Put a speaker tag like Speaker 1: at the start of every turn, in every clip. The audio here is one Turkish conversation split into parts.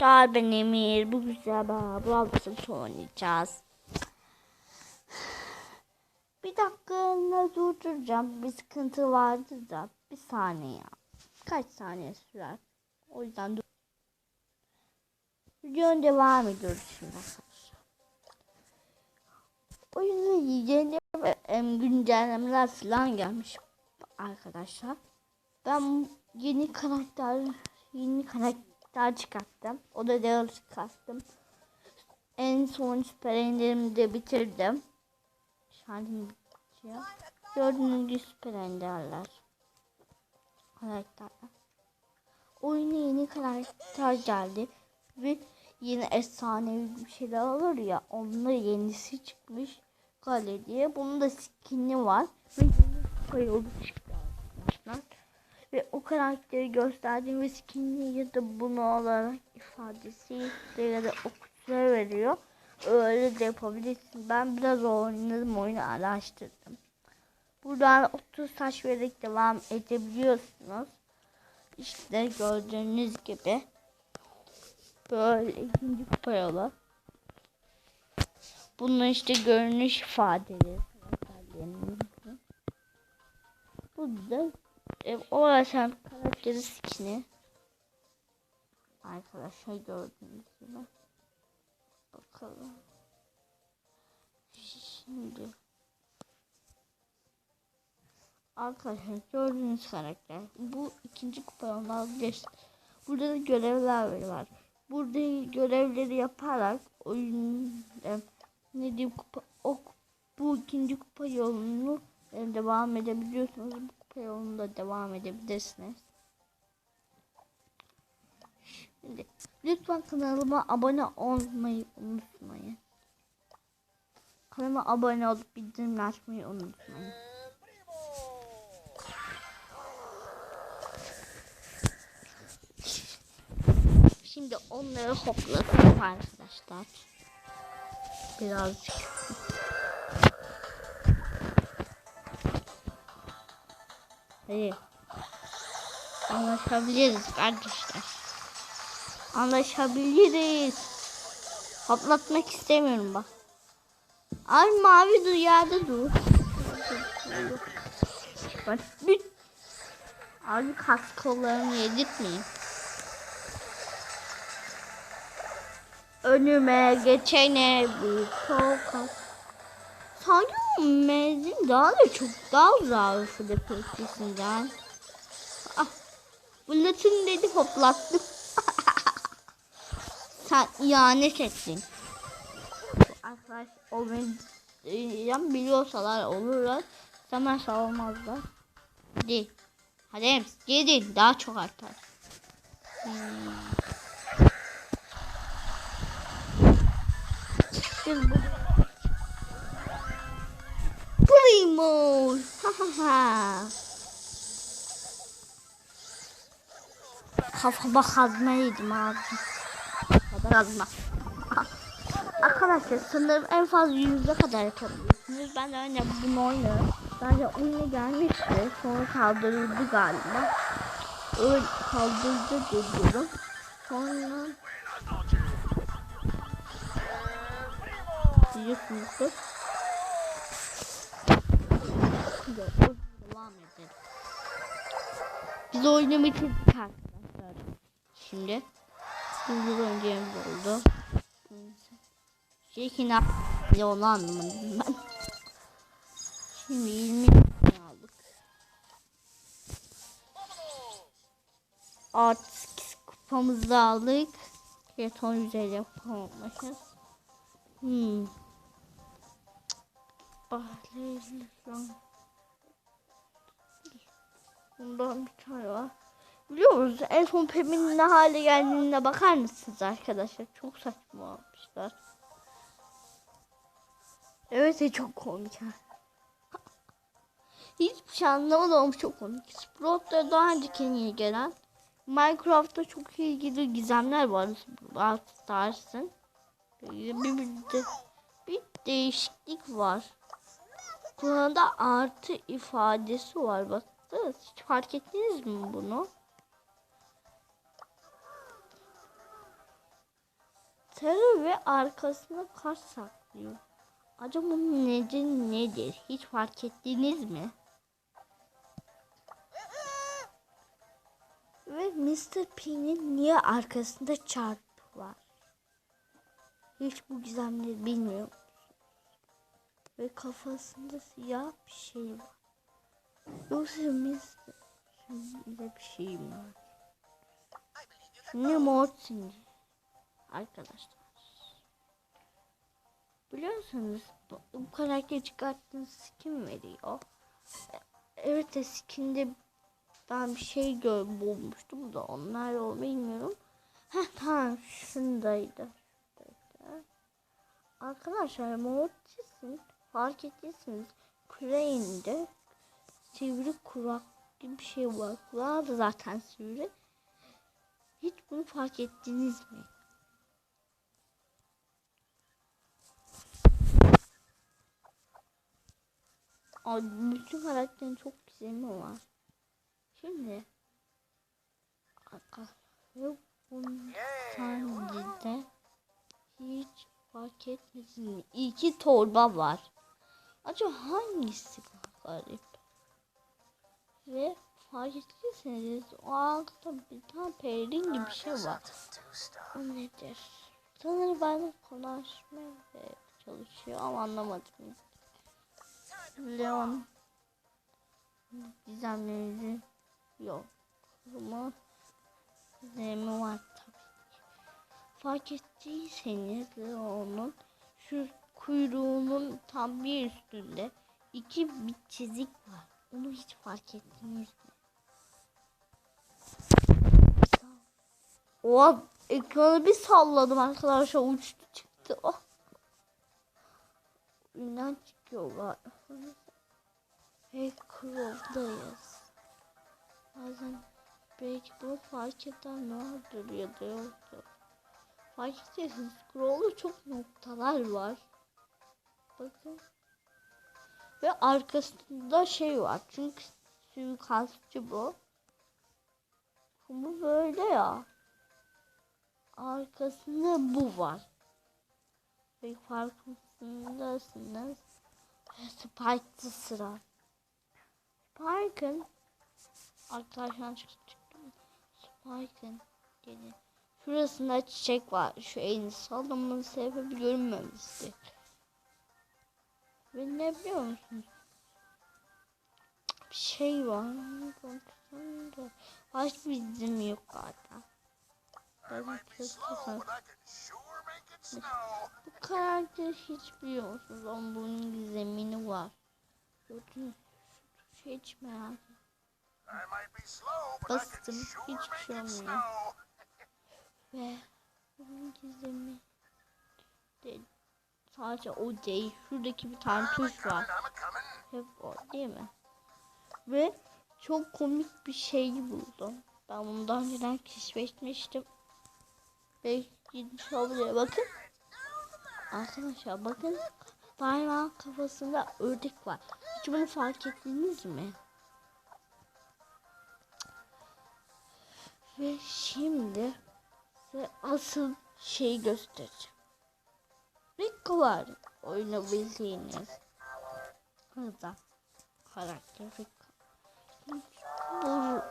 Speaker 1: arkadaşlar ben Emir. Bu güzel Brawl oynayacağız. Bir dakika durduracağım. Bir sıkıntı vardı da. Bir saniye. Kaç saniye sürer? O yüzden dur. Videonun devam ediyoruz şimdi arkadaşlar. Oyunda yeni ve em, güncellemeler falan gelmiş arkadaşlar. Ben yeni karakter yeni karakter çıkarttım. O da Daryl çıkarttım. En son süper enderimi de bitirdim. Şarjım bitiyor. Gördüğünüz gibi süper enderler. Karakterler. Oyuna yeni karakter geldi. Ve yeni efsanevi bir şeyler olur ya. Onun yenisi çıkmış. Gale diye. Bunun da skin'i var. Ve yeni arkadaşlar ve o karakteri gösterdiğim ve skinini ya da bunu olarak ifadesi ya da okutura veriyor. Öyle de yapabilirsin. Ben biraz oynadım oyunu araştırdım. Buradan 30 taş vererek devam edebiliyorsunuz. İşte gördüğünüz gibi böyle ikinci kupa yolu. Bunun işte görünüş ifadeleri. Burada e, o açan karakteri skin'i arkadaşlar gördüğünüz gibi bakalım. Şimdi. Arkadaşlar gördüğünüz karakter. Bu ikinci kupa alabilir burada da görevler var. Burada görevleri yaparak oyun ne diyeyim kupa o bu ikinci kupa yolunu devam edebiliyorsunuz yolunda devam edebilirsiniz. Şimdi lütfen kanalıma abone olmayı unutmayın. Kanalıma abone olup bildirim açmayı unutmayın. Şimdi onları hoplatalım arkadaşlar. Birazcık. Anlaşabiliriz kardeşler. Anlaşabiliriz. Hoplatmak istemiyorum bak. Ay mavi yerde dur. Bak bir. Abi kas kollarını yedirtmeyin. Önüme geçene bir tokat. Sanki o mezin daha da çok daha uzak Fıdık etkisinden. Ah, Fırlatın dedi hoplattım. Sen ihanet ettin. Arkadaş o beni biliyorsalar olurlar. Demezse olmazlar. Hadi. Hadi gidin daha çok artar. Hmm. Biz bu Primo. Ha ha ha. Kafama abi. Kazma. Arkadaşlar sanırım en fazla yüzde kadar yapabilirsiniz. Ben de öyle bunu oynuyorum. Bence oyuna gelmişti. Sonra kaldırıldı galiba. Öyle kaldırdı diyorum. Sonra biliyorsunuzdur. Şimdi devam edelim. Biz oyunu bitirdik arkadaşlar. Şimdi Şimdi oynayacağımız oldu. Şey ne ne onu anlamadım ben. Şimdi 20 aldık. Artık kupamızı aldık. Jeton 150 yapamamışız. Hmm. Bahçeli Bundan bir tane var. Biliyor musunuz en son Pem'in ne hale geldiğine bakar mısınız arkadaşlar? Çok saçma olmuşlar. Evet çok komik. Hiçbir şey anlamadım çok komik. Sprout'ta daha önceki gelen Minecraft'ta çok ilgili gizemler var. Stars'ın. Bir, bir, bir, bir değişiklik var. Kur'an'da artı ifadesi var. Baktınız hiç fark ettiniz mi bunu? Sarı ve arkasına kart saklıyor. Acaba bunun nedeni nedir? Hiç fark ettiniz mi? Ve Mr. P'nin niye arkasında çarpı var? Hiç bu gizemleri bilmiyorum. Ve kafasında siyah bir şey var. Yoksa Mr. Şimdi bir şey mi var? Şimdi Morty arkadaşlar. Biliyorsunuz bu, bu karakteri çıkarttığınız skin veriyor. Evet de skinde ben bir şey gör bulmuştum da onlar o bilmiyorum. Heh tamam şundaydı. şuradaydı. Arkadaşlar Mortis'in fark ettiyseniz küreğinde sivri kurak gibi bir şey var. Kulağı da zaten sivri. Hiç bunu fark ettiniz mi? Ay, bütün karakterin çok gizemi var. Şimdi arkadaşlar bunun sahnede hiç fark etmediniz. İki torba var. Acaba hangisi garip? Ve fark ettiyseniz o arkada bir tane pelerin gibi bir şey var. O nedir? Sanırım ben konuşmaya çalışıyor ama anlamadım. Leon gizemleri yok. Ama gizemi var tabii ki. Fark ettiyseniz Leon'un şu kuyruğunun tam bir üstünde iki bir çizik var. Onu hiç fark ettiniz mi? Oha ekranı bir salladım arkadaşlar uçtu çıktı. Oh. Ünlen çıkıyorlar. Hey Crow'dayız. Bazen belki bunu fark eden vardır ya da yoktur. Fark edersiniz Crow'da çok noktalar var. Bakın. Ve arkasında şey var. Çünkü suikastçı bu. Bu böyle ya. Arkasında bu var. Ve farkındasınız. Spike'lı sıra. Spike'ın arkadaşlar çıktı mı? Spike'ın gelin. Şurasında çiçek var. Şu elini sallamın sebebi görünmemişti. Ve ne biliyor musunuz? Bir şey var. Bir dizim yok galiba. Bu karakter hiç biliyor musunuz? Ama bunun gizemini var. Gördünüz hiç merak ettim. Bastım. Hiçbir şey olmuyor. Ve bunun gizemi de sadece o değil. Şuradaki bir tane tuş var. Hep o değil mi? Ve çok komik bir şey buldum. Ben bunu daha önceden keşfetmiştim. Belki gitmiş. Bakın. Arkadaşlar bakın. Bayrağın kafasında ördek var. Hiç bunu fark ettiniz mi? Ve şimdi size asıl şeyi göstereceğim. Rico var. Oynayabildiğiniz. Hızla. Karakter Rico. Bu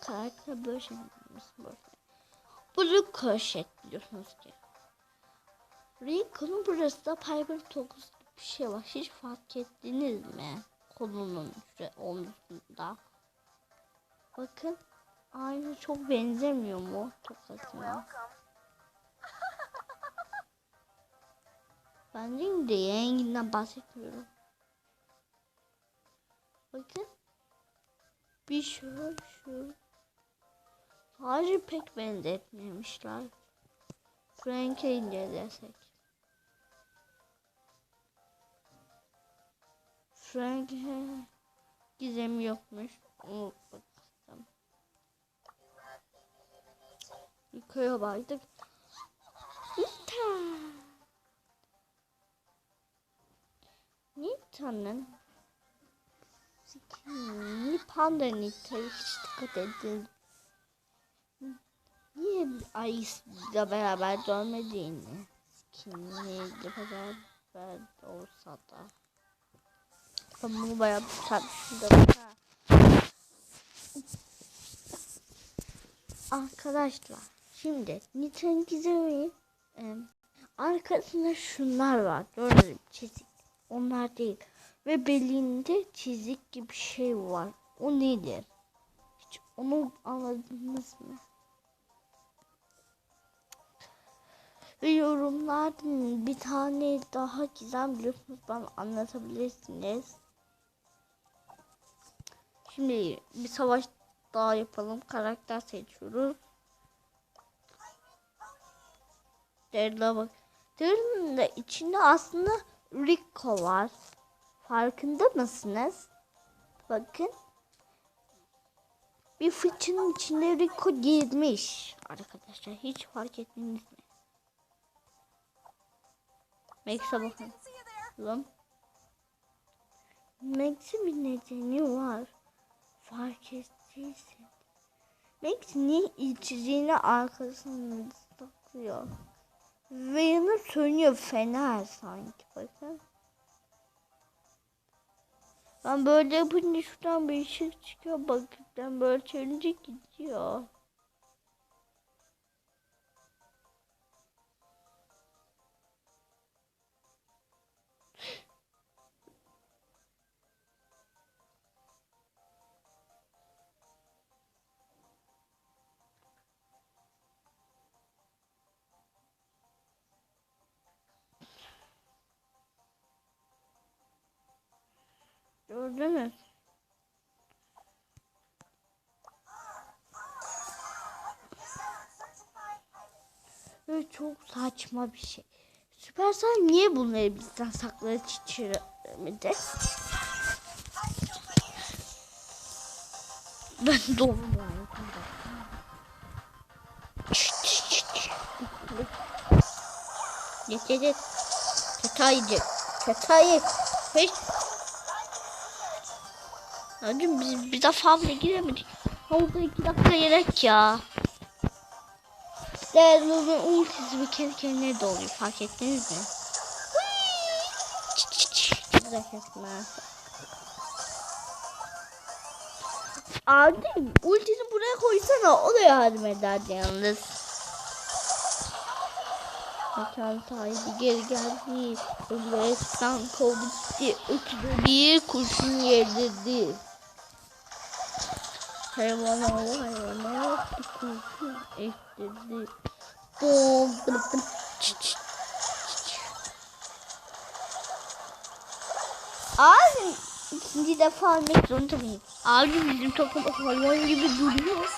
Speaker 1: karakter böyle şey böyle. Bu Ricochet biliyorsunuz ki. Rico'nun burası da Piper Tokus gibi bir şey var. Hiç fark ettiniz mi? Şuraya omzunda. Bakın. Aynı çok benzemiyor mu tokasına? Ben değil de yenginden bahsetmiyorum. Bakın. Bir şu şu. Sadece pek benzetmemişler. Frank'e incelesek. Frank'e gizemi yokmuş. Onu bakalım. Yukarıya baktık. Nita. Skinny panda Nita'yı hiç dikkat edin. Niye Ayıs'la beraber dönmediğini? Skinliyle beraber olsa da. Ben bunu bayağı bir tartıştım. Arkadaşlar şimdi Niten Gizem'i arkasında şunlar var. Gördüğünüz çizik. Onlar değil. Ve belinde çizik gibi bir şey var. O nedir? Hiç onu anladınız mı? Ve yorumlardan bir tane daha gizem biliyorsunuz bana anlatabilirsiniz. Şimdi bir savaş daha yapalım. Karakter seçiyoruz. Derla bak. Derla'nın da içinde aslında Rico var. Farkında mısınız? Bakın. Bir fıçının içinde Rico girmiş. Arkadaşlar hiç fark ettiniz mi? Max'a bakın. Lan. Max'in bir nedeni var. Fark ettiysen. Max niye içeceğini arkasında takıyor? Ve yanı sönüyor fener sanki bakın. Ben böyle yapınca şuradan bir ışık çıkıyor bakın ben böyle çevirince gidiyor. Gördünüz. Böyle çok saçma bir şey. Süpersel niye bunları bizden sakladı çiçirmedi? Ben doğum Yeter yeter. Çataycı. Çatayı. Hiç Hacım biz bir defa bile giremedik. Havuzda iki dakika gerek ya. Değerli ultisi bir kere kendine doluyor fark ettiniz mi? Abi ultini buraya koysana o da yardım ederdi yalnız. Mekan sahibi geri geldi. Ömresinden kovdu gitti. Ötürü bir kurşun yedirdi. Hayvana o hayvana kurşun ektirdi. Bom bım bım. Abi ikinci defa almak zorunda mıyım? Abi bizim takım hayvan gibi duruyor.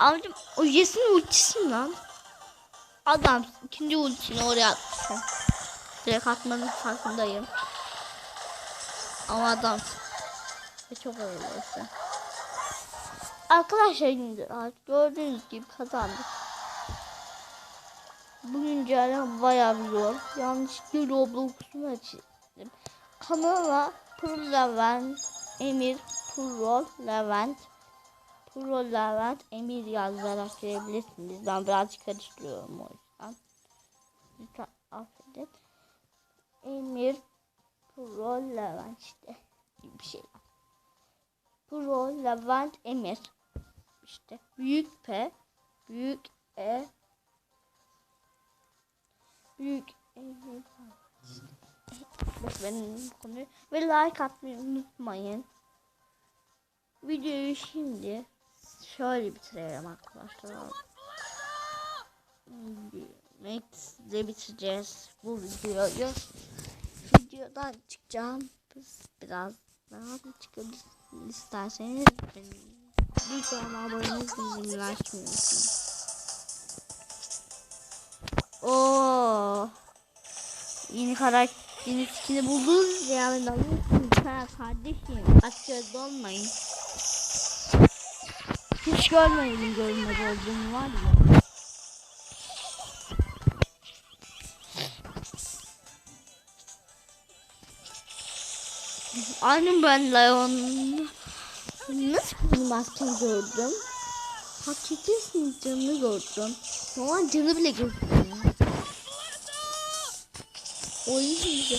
Speaker 1: Abicim ultisi mi lan? Adam ikinci ultisini oraya atmış. Direkt atmanın farkındayım. Ama adam ve çok ağırlısı. Arkadaşlar gördüğünüz gibi kazandık. Bu güncelleme bayağı bir zor. Yanlışlıkla Roblox'umu açtım. Kanala Pro Levent Emir Pro Levent Pro Levent Emir yazarak girebilirsiniz. Ben birazcık karıştırıyorum o yüzden. Lütfen affedin. Emir Pro Levent işte gibi bir şey. Pro Levent Emir. İşte büyük P, büyük E, büyük. Bak benim konuyu ve like atmayı unutmayın. Videoyu şimdi şöyle bitirelim arkadaşlar. Max'de bitireceğiz bu videoyu. Videodan çıkacağım. Biz biraz daha çıkabiliriz isterseniz lütfen abone olmayı açmıyorsunuz. Oo. Yeni karakter yeni skin'i buldunuz yani alırsınız ha kardeşim. Aç gözlü olmayın. Hiç görmedim görmez olduğumu var ya. Aynı ben Leon nasıl bunu baştan gördüm. Hak etmişsin canını gördüm. Normal canı bile gördüm. O mi?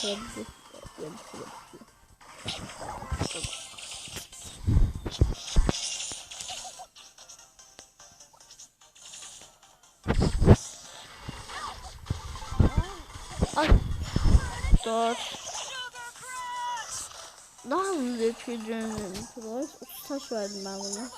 Speaker 1: Şöyle Ay. Dört. Daha hızlı. Var. Taş verdim ben buna.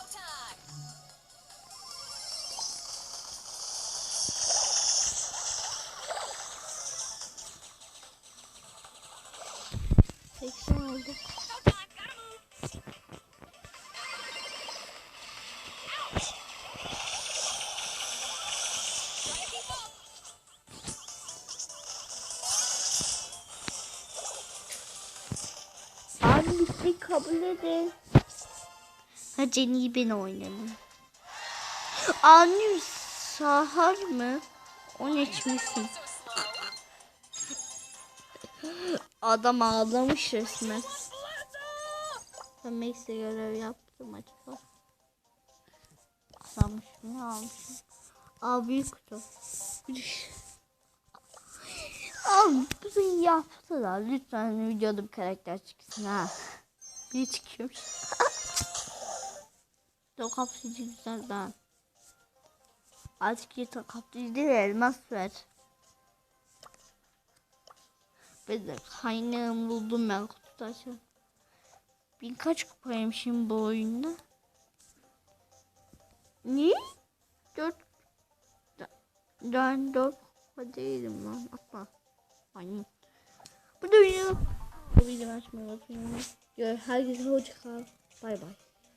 Speaker 1: Bitti kabul edin. Ha Jenny'yi ben oynayalım. Annem sahar mı? O ne içmişsin? Adam ağlamış resmen. Ben görev yaptım acaba. Almış mı almışım. Aa büyük kutu. Abi bunu yaptılar. Lütfen videoda bir karakter çıksın ha. Biri çıkıyormuş. Çok kapsayıcı güzel ben. Artık yeter kapsayıcı değil elmas ver. Ben de kaynağım buldum ben kutuda açalım. Birkaç kupayım şimdi bu oyunda. Ne? Dört. Ben dört kupa lan. Atma. Aynen. Bu da video. Bu açmayı unutmayın. Herkese hoşça kal. Bay bay.